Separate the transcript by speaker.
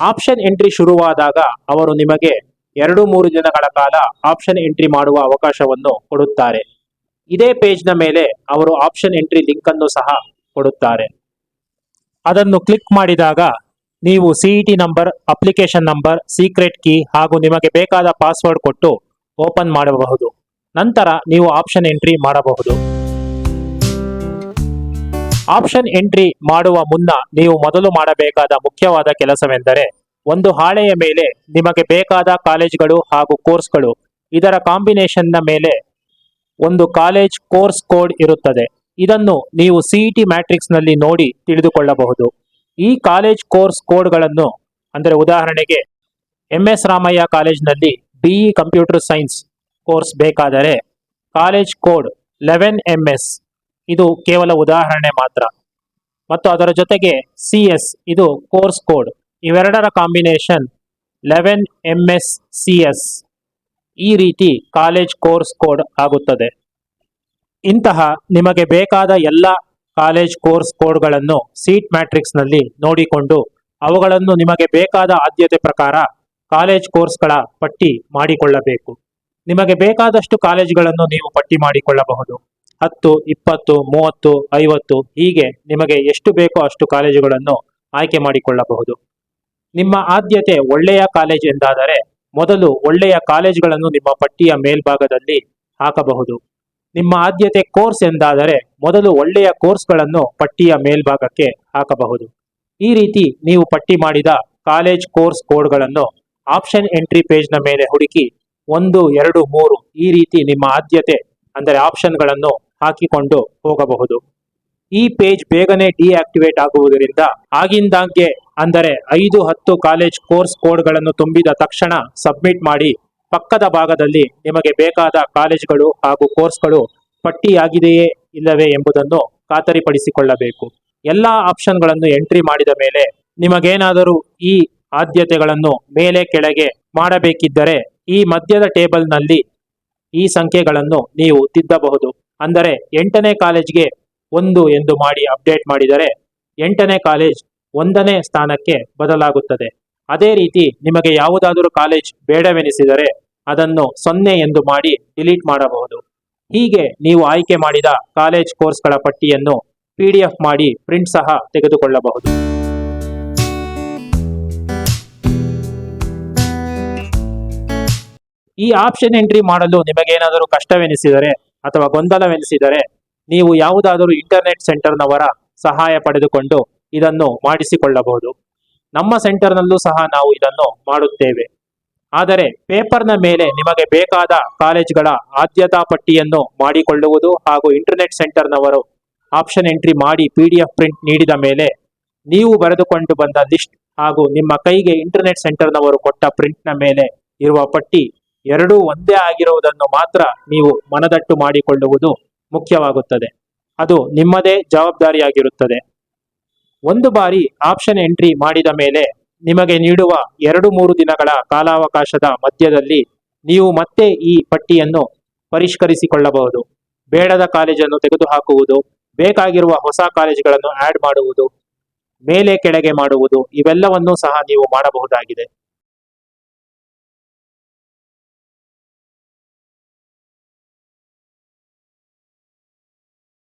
Speaker 1: Option entry ಶುರುವಾದಾಗ ಅವರು ನಿಮಗೆ ಎರಡು ಮೂರು ದಿನಗಳ ಕಾಲ ಆಪ್ಷನ್ ಎಂಟ್ರಿ ಮಾಡುವ ಅವಕಾಶವನ್ನು ಕೊಡುತ್ತಾರೆ. ಇದೇ ಪೇಜ್ನ ಮೇಲೆ ಅವರು ಆಪ್ಷನ್ ಎಂಟ್ರಿ ಲಿಂಕ್ ಅನ್ನು ಸಹ ಕೊಡುತ್ತಾರೆ. ಅದನ್ನು ಕ್ಲಿಕ್ ಮಾಡಿದಾಗ ನೀವು CET number, application number, secret key ಹಾಗೂ ನಿಮಗೆ ಬೇಕಾದ ಪಾಸ್ವರ್ಡ್ ಕೊಟ್ಟು ಓಪನ್ ಮಾಡಬಹುದು. ನಂತರ ನೀವು ಆಪ್ಷನ್ ಎಂಟ್ರಿ ಮಾಡಬಹುದು. ಆಪ್ಷನ್ ಎಂಟ್ರಿ ಮಾಡುವ ಮುನ್ನ ನೀವು ಮೊದಲು ಮಾಡಬೇಕಾದ ಮುಖ್ಯವಾದ ಕೆಲಸವೆಂದರೆ ಒಂದು ಹಾಳೆಯ ಮೇಲೆ ನಿಮಗೆ ಬೇಕಾದ ಕಾಲೇಜ್ಗಳು ಹಾಗೂ ಕೋರ್ಸ್ಗಳು. ಇದರ ಕಾಂಬಿನೇಷನ್ನ ಮೇಲೆ ಒಂದು ಕಾಲೇಜ್ ಕೋರ್ಸ್ ಕೋಡ್ ಇರುತ್ತದೆ. ಇದನ್ನು ನೀವು ಸಿಇಟಿ ಮ್ಯಾಟ್ರಿಕ್ಸ್ನಲ್ಲಿ ನೋಡಿ ತಿಳಿದುಕೊಳ್ಳಬಹುದು. ಈ ಕಾಲೇಜ್ ಕೋರ್ಸ್ ಕೋಡ್ಗಳನ್ನು ಅಂದರೆ ಉದಾಹರಣೆಗೆ ಎಂ ಎಸ್ ರಾಮಯ್ಯ ಕಾಲೇಜ್ನಲ್ಲಿ ಬಿಇ ಕಂಪ್ಯೂಟರ್ ಸೈನ್ಸ್ ಕೋರ್ಸ್ ಬೇಕಾದರೆ college code eleven M S ಇದು ಕೇವಲ ಉದಾಹರಣೆ ಮಾತ್ರ. ಮತ್ತು ಅದರ ಜೊತೆಗೆ ಸಿ ಎಸ್ ಇದು ಕೋರ್ಸ್ ಕೋಡ್. ಇವೆರಡರ combination eleven M S C S ಈ ರೀತಿ ಕಾಲೇಜ್ ಕೋರ್ಸ್ ಕೋಡ್ ಆಗುತ್ತದೆ. ಇಂತಹ ನಿಮಗೆ ಬೇಕಾದ ಎಲ್ಲ ಕಾಲೇಜ್ ಕೋರ್ಸ್ ಕೋಡ್ಗಳನ್ನು ಸೀಟ್ ಮ್ಯಾಟ್ರಿಕ್ಸ್ನಲ್ಲಿ ನೋಡಿಕೊಂಡು ಅವುಗಳನ್ನು ನಿಮಗೆ ಬೇಕಾದ ಆದ್ಯತೆ ಪ್ರಕಾರ ಕಾಲೇಜ್ ಕೋರ್ಸ್ಗಳ ಪಟ್ಟಿ ಮಾಡಿಕೊಳ್ಳಬೇಕು. ನಿಮಗೆ ಬೇಕಾದಷ್ಟು ಕಾಲೇಜ್ಗಳನ್ನು ನೀವು ಪಟ್ಟಿ ಮಾಡಿಕೊಳ್ಳಬಹುದು. ಹತ್ತು, ಇಪ್ಪತ್ತು, ಮೂವತ್ತು, ಐವತ್ತು ಹೀಗೆ ನಿಮಗೆ ಎಷ್ಟು ಬೇಕೋ ಅಷ್ಟು ಕಾಲೇಜುಗಳನ್ನು ಆಯ್ಕೆ ಮಾಡಿಕೊಳ್ಳಬಹುದು. ನಿಮ್ಮ ಆದ್ಯತೆ ಒಳ್ಳೆಯ ಕಾಲೇಜ್ ಎಂದಾದರೆ ಮೊದಲು ಒಳ್ಳೆಯ ಕಾಲೇಜುಗಳನ್ನು ನಿಮ್ಮ ಪಟ್ಟಿಯ ಮೇಲ್ಭಾಗದಲ್ಲಿ ಹಾಕಬಹುದು. ನಿಮ್ಮ ಆದ್ಯತೆ ಕೋರ್ಸ್ ಎಂದಾದರೆ ಮೊದಲು ಒಳ್ಳೆಯ ಕೋರ್ಸ್ಗಳನ್ನು ಪಟ್ಟಿಯ ಮೇಲ್ಭಾಗಕ್ಕೆ ಹಾಕಬಹುದು. ಈ ರೀತಿ ನೀವು ಪಟ್ಟಿ ಮಾಡಿದ ಕಾಲೇಜ್ ಕೋರ್ಸ್ ಕೋಡ್ಗಳನ್ನು ಆಪ್ಷನ್ ಎಂಟ್ರಿ ಪೇಜ್ನ ಮೇಲೆ ಹುಡುಕಿ ಒಂದು, ಎರಡು, ಮೂರು ಈ ರೀತಿ ನಿಮ್ಮ ಆದ್ಯತೆ ಅಂದರೆ ಆಪ್ಷನ್ಗಳನ್ನು ಹಾಕಿಕೊಂಡು ಹೋಗಬಹುದು. ಈ ಪೇಜ್ ಬೇಗನೆ ಡಿಆಕ್ಟಿವೇಟ್ ಆಗುವುದರಿಂದ ಆಗಿಂದಾಗ್ಗೆ ಅಂದರೆ ಐದು ಹತ್ತು ಕಾಲೇಜ್ ಕೋರ್ಸ್ ಕೋಡ್ಗಳನ್ನು ತುಂಬಿದ ತಕ್ಷಣ ಸಬ್ಮಿಟ್ ಮಾಡಿ ಪಕ್ಕದ ಭಾಗದಲ್ಲಿ ನಿಮಗೆ ಬೇಕಾದ ಕಾಲೇಜ್ಗಳು ಹಾಗೂ ಕೋರ್ಸ್ಗಳು ಪಟ್ಟಿಯಾಗಿದೆಯೇ ಇಲ್ಲವೇ ಎಂಬುದನ್ನು ಖಾತರಿಪಡಿಸಿಕೊಳ್ಳಬೇಕು. ಎಲ್ಲ ಆಪ್ಷನ್ಗಳನ್ನು ಎಂಟ್ರಿ ಮಾಡಿದ ಮೇಲೆ ನಿಮಗೇನಾದರೂ ಈ ಆದ್ಯತೆಗಳನ್ನು ಮೇಲೆ ಕೆಳಗೆ ಮಾಡಬೇಕಿದ್ದರೆ ಈ ಮಧ್ಯದ ಟೇಬಲ್ನಲ್ಲಿ ಈ ಸಂಖ್ಯೆಗಳನ್ನು ನೀವು ತಿದ್ದಬಹುದು. ಅಂದರೆ ಎಂಟನೇ ಕಾಲೇಜ್ಗೆ ಒಂದು ಎಂದು ಮಾಡಿ ಅಪ್ಡೇಟ್ ಮಾಡಿದರೆ ಎಂಟನೇ ಕಾಲೇಜ್ ಒಂದನೇ ಸ್ಥಾನಕ್ಕೆ ಬದಲಾಗುತ್ತದೆ. ಅದೇ ರೀತಿ ನಿಮಗೆ ಯಾವುದಾದರೂ ಕಾಲೇಜ್ ಬೇಡವೆನಿಸಿದರೆ ಅದನ್ನು ಸೊನ್ನೆ ಎಂದು ಮಾಡಿ ಡಿಲೀಟ್ ಮಾಡಬಹುದು. ಹೀಗೆ ನೀವು ಆಯ್ಕೆ ಮಾಡಿದ ಕಾಲೇಜ್ ಕೋರ್ಸ್ಗಳ ಪಟ್ಟಿಯನ್ನು ಪಿ ಡಿ ಎಫ್ ಮಾಡಿ ಪ್ರಿಂಟ್ ಸಹ ತೆಗೆದುಕೊಳ್ಳಬಹುದು. ಈ ಆಪ್ಷನ್ ಎಂಟ್ರಿ ಮಾಡಲು ನಿಮಗೇನಾದರೂ ಕಷ್ಟವೆನಿಸಿದರೆ ಅಥವಾ ಗೊಂದಲವೆನಿಸಿದರೆ ನೀವು ಯಾವುದಾದರೂ ಇಂಟರ್ನೆಟ್ ಸೆಂಟರ್ನವರ ಸಹಾಯ ಪಡೆದುಕೊಂಡು ಇದನ್ನು ಮಾಡಿಸಿಕೊಳ್ಳಬಹುದು. ನಮ್ಮ ಸೆಂಟರ್ನಲ್ಲೂ ಸಹ ನಾವು ಇದನ್ನು ಮಾಡುತ್ತೇವೆ. ಆದರೆ ಪೇಪರ್ನ ಮೇಲೆ ನಿಮಗೆ ಬೇಕಾದ ಕಾಲೇಜ್ಗಳ ಆದ್ಯತಾ ಪಟ್ಟಿಯನ್ನು ಮಾಡಿಕೊಳ್ಳುವುದು ಹಾಗೂ ಇಂಟರ್ನೆಟ್ ಸೆಂಟರ್ನವರು ಆಪ್ಷನ್ ಎಂಟ್ರಿ ಮಾಡಿ ಪಿ ಡಿ ಎಫ್ ಪ್ರಿಂಟ್ ನೀಡಿದ ಮೇಲೆ ನೀವು ಬರೆದುಕೊಂಡು ಬಂದ ಲಿಸ್ಟ್ ಹಾಗೂ ನಿಮ್ಮ ಕೈಗೆ ಇಂಟರ್ನೆಟ್ ಸೆಂಟರ್ನವರು ಕೊಟ್ಟ ಪ್ರಿಂಟ್ನ ಮೇಲೆ ಇರುವ ಪಟ್ಟಿ ಎರಡೂ ಒಂದೇ ಆಗಿರುವುದನ್ನು ಮಾತ್ರ ನೀವು ಮನದಟ್ಟು ಮಾಡಿಕೊಳ್ಳುವುದು ಮುಖ್ಯವಾಗುತ್ತದೆ. ಅದು ನಿಮ್ಮದೇ ಜವಾಬ್ದಾರಿಯಾಗಿರುತ್ತದೆ. ಒಂದು ಬಾರಿ ಆಪ್ಷನ್ ಎಂಟ್ರಿ ಮಾಡಿದ ಮೇಲೆ ನಿಮಗೆ ನೀಡುವ ಎರಡು ಮೂರು ದಿನಗಳ ಕಾಲಾವಕಾಶದ ಮಧ್ಯದಲ್ಲಿ ನೀವು ಮತ್ತೆ ಈ ಪಟ್ಟಿಯನ್ನು ಪರಿಷ್ಕರಿಸಿಕೊಳ್ಳಬಹುದು. ಬೇಡದ ಕಾಲೇಜನ್ನು ತೆಗೆದುಹಾಕುವುದು, ಬೇಕಾಗಿರುವ ಹೊಸ ಕಾಲೇಜುಗಳನ್ನು ಆಡ್ ಮಾಡುವುದು, ಮೇಲೆ ಕೆಳಗೆ ಮಾಡುವುದು, ಇವೆಲ್ಲವನ್ನೂ ಸಹ ನೀವು ಮಾಡಬಹುದಾಗಿದೆ.